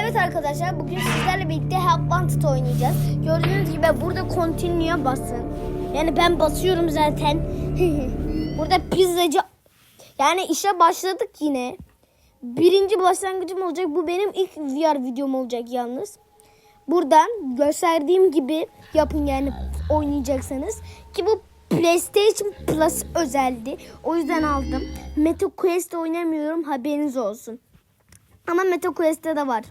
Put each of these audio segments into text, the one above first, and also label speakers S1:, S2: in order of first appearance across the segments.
S1: Evet arkadaşlar bugün sizlerle birlikte Help Wanted oynayacağız. Gördüğünüz gibi burada continue'ya basın. Yani ben basıyorum zaten. burada pizzacı yani işe başladık yine. Birinci başlangıcım olacak. Bu benim ilk VR videom olacak yalnız. Buradan gösterdiğim gibi yapın yani oynayacaksanız. Ki bu PlayStation Plus özeldi. O yüzden aldım. Meta Quest oynamıyorum haberiniz olsun. Ama Meta Quest'te de var.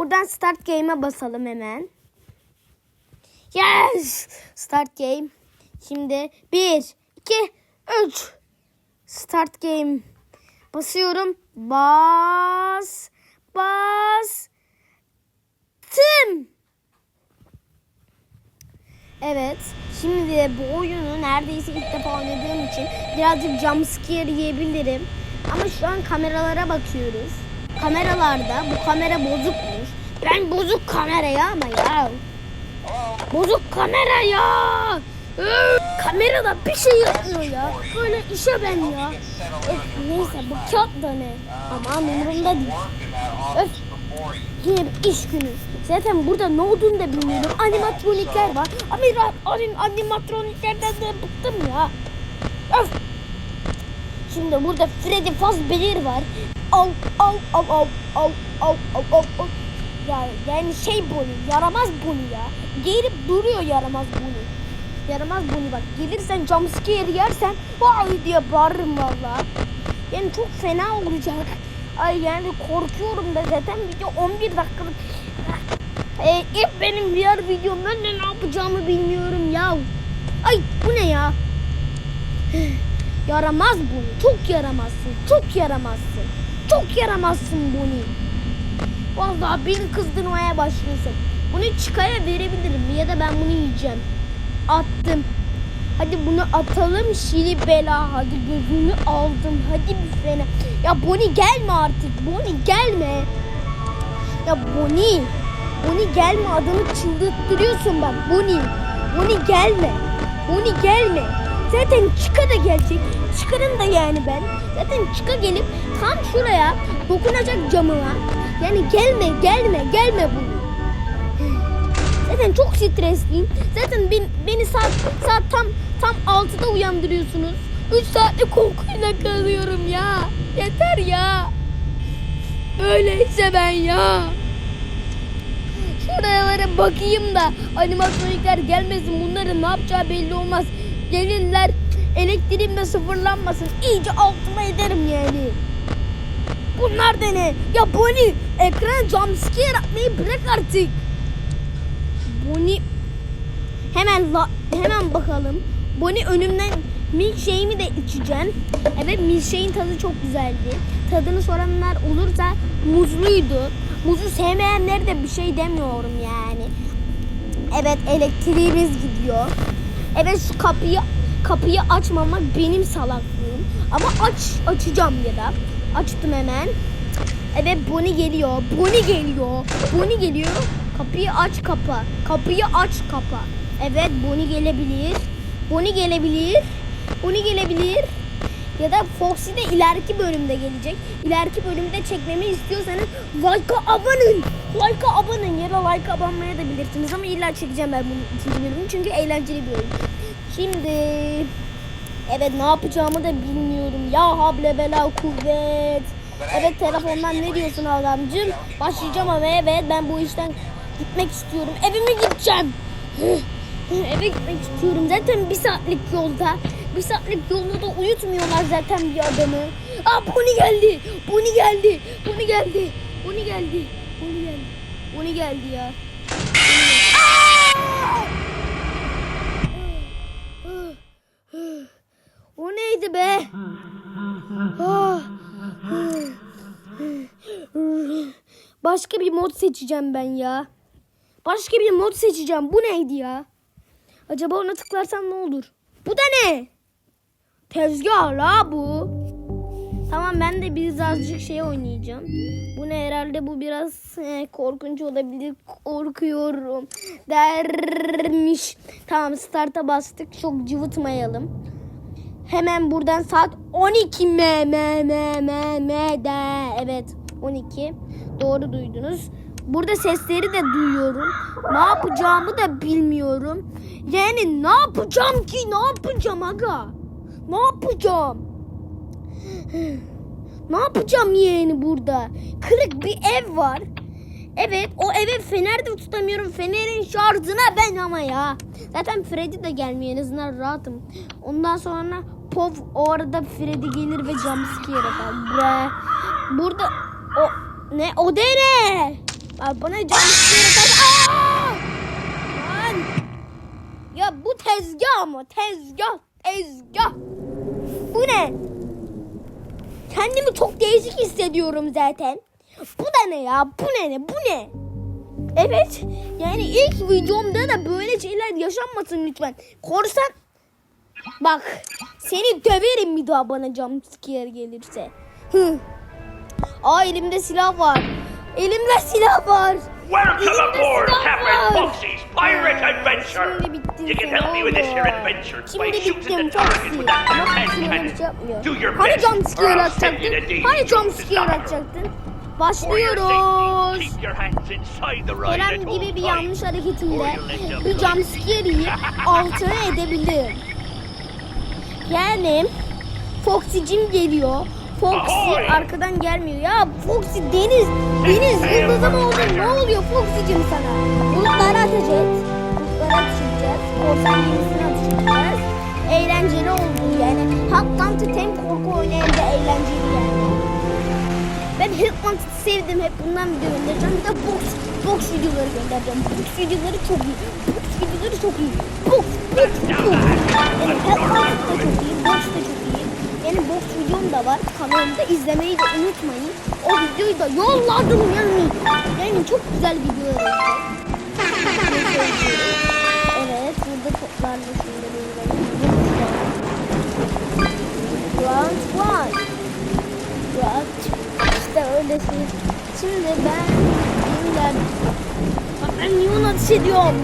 S1: Buradan Start Game'e basalım hemen. Yes! Start Game. Şimdi 1, 2, 3. Start Game. Basıyorum. Bas. Bas. Tım. Evet. Şimdi de bu oyunu neredeyse ilk defa oynadığım için birazcık jumpscare yiyebilirim. Ama şu an kameralara bakıyoruz. Kameralarda bu kamera bozukmuş. Ben bozuk kameraya ama ya. Bozuk kamera ya. Kamerada bir şey yapmıyor ya. Böyle işe ben ya. Öf, neyse bu kağıt da ne? Aman umurumda değil. Öf. Yine bir iş günü. Zaten burada ne olduğunu da bilmiyorum. Animatronikler var. Ama animatroniklerden de bıktım ya. Öf. Şimdi burada Freddy Fazbear var. Al al al al al al al al. al. Ya yani şey Bonnie, yaramaz Bonnie ya. Gelip duruyor yaramaz Bonnie. Yaramaz Bonnie bak. Gelirsen jumpscare yersen vay diye bağırırım valla. Yani çok fena olacak. Ay yani korkuyorum da zaten video 11 dakikalık. Ee, ilk benim VR videom ben de ne yapacağımı bilmiyorum ya. Ay bu ne ya? Yaramaz bunu. Çok yaramazsın. Çok yaramazsın. Çok yaramazsın bunu. Vallahi beni kızdırmaya başlıyorsun. Bunu çıkaya verebilirim ya da ben bunu yiyeceğim. Attım. Hadi bunu atalım şili bela. Hadi gözünü aldım. Hadi bir fena. Ya Boni gelme artık. Boni gelme. Ya Boni. Boni gelme adamı çıldırttırıyorsun bak. Boni. Boni gelme. Boni gelme. Zaten Çıka da gelecek. Çıkarım da yani ben. Zaten Çıka gelip tam şuraya dokunacak camına. Yani gelme gelme gelme Boni. Zaten çok stresliyim. Zaten ben, beni saat, saat tam tam 6'da uyandırıyorsunuz. 3 saatlik korkuyla kalıyorum ya. Yeter ya. Böyleyse ben ya. Şuralara bakayım da animatronikler gelmesin. Bunların ne yapacağı belli olmaz. Gelirler elektriğim de sıfırlanmasın. İyice altıma ederim yani. Bunlar da ne? Ya Bonnie ekran jumpscare atmayı bırak artık. Bonnie hemen la, hemen bakalım. Bonnie önümden milkshake'imi de içeceğim. Evet milkshake'in tadı çok güzeldi. Tadını soranlar olursa muzluydu. Muzu sevmeyenler de bir şey demiyorum yani. Evet elektriğimiz gidiyor. Evet şu kapıyı kapıyı açmamak benim salaklığım. Ama aç açacağım ya da. Açtım hemen. Evet Bonnie geliyor. Bonnie geliyor. Bonnie geliyor. Kapıyı aç kapa. Kapıyı aç kapa. Evet Bonnie gelebilir. Bonnie gelebilir. Bonnie gelebilir. Ya da Foxy de ileriki bölümde gelecek. İleriki bölümde çekmemi istiyorsanız like'a abanın. Like'a abanın ya da like'a abanmaya da bilirsiniz. Ama illa çekeceğim ben bunun ikinci bölümünü. Çünkü eğlenceli bir oyun. Şimdi evet ne yapacağımı da bilmiyorum. Ya hable bela kuvvet. Evet telefondan ne diyorsun adamcım? Başlayacağım ama evet ben bu işten gitmek istiyorum. Evime gideceğim. Eve gitmek istiyorum. Zaten bir saatlik yolda. Bir saatlik yolda da uyutmuyorlar zaten bir adamı. Aa Pony geldi. Pony geldi. Pony geldi. Pony geldi. Pony geldi. Pony geldi ya. Aa! O neydi be? Başka bir mod seçeceğim ben ya. Başka bir mod seçeceğim. Bu neydi ya? Acaba ona tıklarsam ne olur? Bu da ne? Tezgah la bu. Tamam ben de birazcık şey oynayacağım. Bu ne herhalde bu biraz eh, korkunç olabilir. Korkuyorum dermiş. Tamam start'a bastık. Çok cıvıtmayalım. Hemen buradan saat 12 m m m m m de evet 12 doğru duydunuz. Burada sesleri de duyuyorum. Ne yapacağımı da bilmiyorum. Yani ne yapacağım ki? Ne yapacağım aga? Ne yapacağım? Ne yapacağım yeğeni burada? Kırık bir ev var. Evet o eve fener de tutamıyorum. Fenerin şarjına ben ama ya. Zaten Freddy de gelmiyor en azından rahatım. Ondan sonra Pov o arada Freddy gelir ve jumpscare yapar. Bre. Burada o ne o de? Abi bana jumpscare yapar. Aa! Ya bu tezgah mı? Tezgah. Tezgah. Bu ne? Kendimi çok değişik hissediyorum zaten. Bu da ne ya? Bu ne ne? Bu ne? Evet. Yani ilk videomda da böyle şeyler yaşanmasın lütfen. Korsan Bak seni döverim bir daha bana jumpscare gelirse. Hı. Aa elimde silah var. Elimde silah var.
S2: Welcome aboard Captain. Foxy's Pirate Adventure!
S1: Şimdi bittin
S2: You can help me with this here adventure by shooting
S1: bittim
S2: the target with that
S1: Ama
S2: hand
S1: Foxy bana
S2: cannon.
S1: bir şey yapmıyor.
S2: Do your
S1: Hani
S2: best, or I'll send you to
S1: atacaktın?
S2: Davy
S1: Hani jumpscare atacaktın? Başlıyoruz.
S2: the
S1: Herhangi
S2: all
S1: bir yanlış hareketimle bir
S2: like-
S1: jumpscare yiyip altına edebilirim. Yani Foxy'cim geliyor. Foxy
S2: Ahoy!
S1: arkadan gelmiyor. Ya Foxy Deniz, Deniz yıldızı mı oldun? Ne oluyor Foxy'cim sana? Bulutlara et. Bulutlara edeceğiz. Korsan gemisine edeceğiz. Eğlenceli oldu yani. Haktan tem korku oynayınca eğlenceli yani. Ben Hitman'ı sevdim. Hep bundan video göndereceğim. Bir de box, box videoları göndereceğim. Box videoları çok iyi. Videoları çok iyi. Box, box, box. Yani Hitman da çok iyi. Box da çok iyi. Benim box videom da var. Kanalımda izlemeyi de unutmayın. O videoyu da yolladım yani. Yani çok güzel videolar olacak. Evet, burada toplarla uğraşıyoruz. Round one. Round işte öyle şey. Şimdi ben Ben Yunus ateş ediyorum.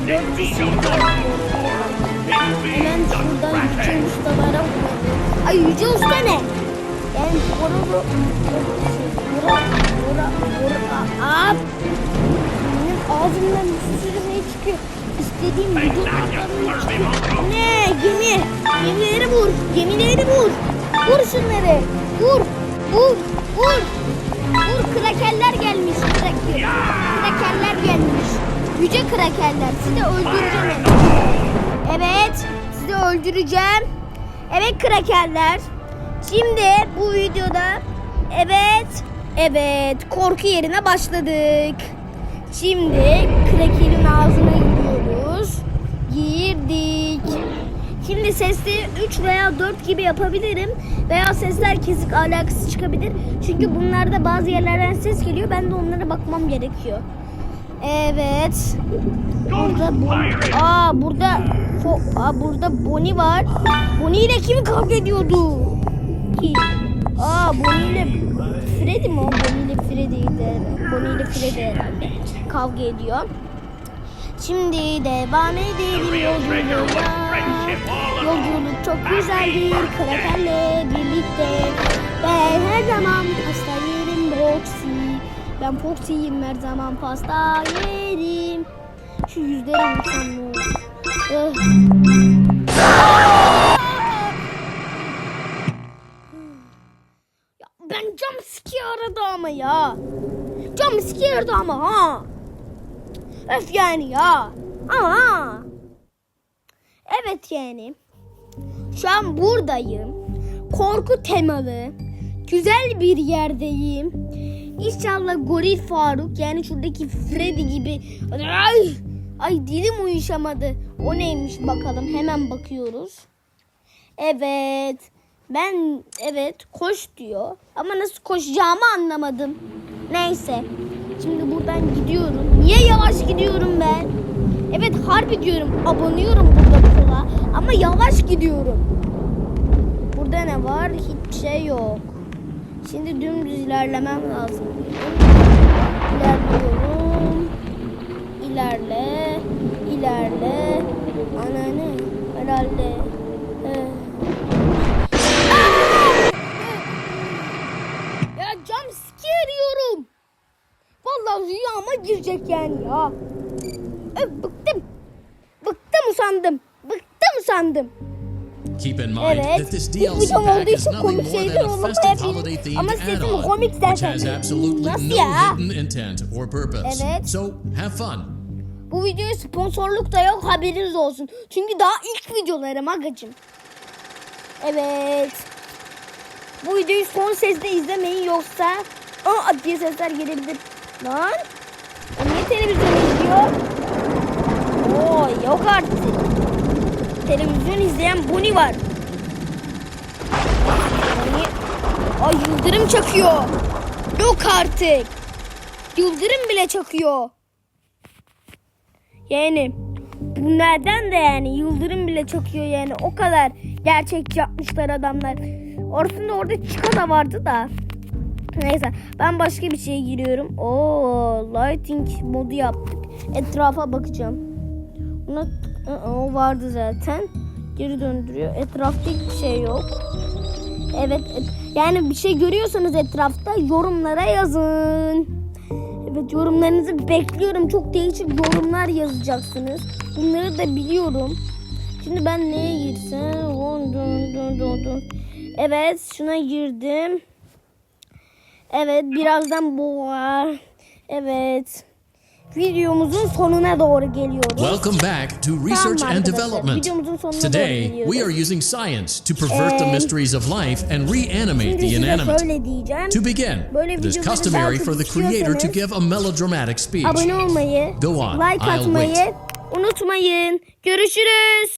S1: Hemen şuradan Yüce Ustalara vuralım. Ay Yüce Usta ne? Yani vura vura vura vura vura Aa! Benim ağzımdan bir sürü şey çıkıyor. İstediğim video kartlarını çıkıyor. Ne? Gemi. Gemileri vur. Gemileri vur. Vur şunları. Vur. Vur. Vur. Vur. Krakerler gelmiş. Kraker. Krakerler gelmiş. Yüce krakerler. Sizi öldüreceğim. Evet. Sizi öldüreceğim. Evet krakerler. Şimdi bu videoda evet evet korku yerine başladık. Şimdi krakerin ağzına giriyoruz. Girdik. Şimdi sesleri 3 veya 4 gibi yapabilirim. Veya sesler kesik alakası çıkabilir. Çünkü bunlarda bazı yerlerden ses geliyor. Ben de onlara bakmam gerekiyor. Evet. Burada bu. Aa burada fo, aa, burada Bonnie var. Bonnie ile kim kavga ediyordu? Ki. Aa Bonnie ile Freddy mi o? Bonnie ile Freddy'ydi. Bonnie ile Freddy herhalde. Kavga ediyor. Şimdi devam edelim yolculuğa. Yolculuk çok güzeldir. Krakerle birlikte. Ben her zaman pasta yerim. Ben Foxy'yim her zaman pasta yerim. Şu ne olur? Eh. Ya ben jump scare aradı ama ya. Jump scare aradı ama ha. Öf yani ya. Ama Evet yani. Şu an buradayım. Korku temalı. Güzel bir yerdeyim. İnşallah Goril Faruk yani şuradaki Freddy gibi. Ay, ay dilim uyuşamadı. O neymiş bakalım hemen bakıyoruz. Evet. Ben evet koş diyor. Ama nasıl koşacağımı anlamadım. Neyse. Şimdi buradan gidiyorum. Niye yavaş gidiyorum ben? Evet harbi diyorum. Abanıyorum burada kola. Ama yavaş gidiyorum. Burada ne var? Hiçbir şey yok. Şimdi dümdüz ilerlemem lazım. İlerliyorum. İlerle. İlerle. Ananı. Herhalde. Ee. Ya jump scare. Vallahi rüyama girecek yani ya. Öf, bıktım. Bıktım usandım. Bıktım usandım.
S3: Keep in mind
S1: Evet.
S3: that this DLC pack is nothing more than a festive holiday themed add-on, which has absolutely no hidden intent or purpose.
S1: Evet.
S3: So have fun.
S1: Bu videoya sponsorluk da yok haberiniz olsun. Çünkü daha ilk videolarım agacım. Evet. Bu videoyu son sesle izlemeyin yoksa aa diye sesler gelebilir. Lan. O niye televizyon izliyor? Oo yok artık. Televizyon izleyen Bonnie var. Bonnie. Ay yıldırım çakıyor. Yok artık. Yıldırım bile çakıyor. Yani bunlardan da yani yıldırım bile çakıyor yani o kadar gerçekçi yapmışlar adamlar. Orasında orada Chica da vardı da. Neyse ben başka bir şeye giriyorum. Oo lighting modu yaptık. Etrafa bakacağım. Aa, o vardı zaten. Geri döndürüyor. Etrafta hiçbir şey yok. Evet et- yani bir şey görüyorsanız etrafta yorumlara yazın. Evet yorumlarınızı bekliyorum. Çok değişik yorumlar yazacaksınız. Bunları da biliyorum. Şimdi ben neye girsem? Evet şuna girdim. Evet birazdan bu var. Evet. Videomuzun sonuna doğru geliyoruz.
S3: Welcome back to Research and
S1: arkadaşlar,
S3: Development. Today, we are using science to pervert the
S1: And-
S3: mysteries of life and reanimate the inanimate. To begin, it is customary for the creator to give a melodramatic speech.
S1: Abone olmayı,
S3: Go on,
S1: like
S3: I'll
S1: atmayı
S3: wait.
S1: unutmayın. Görüşürüz.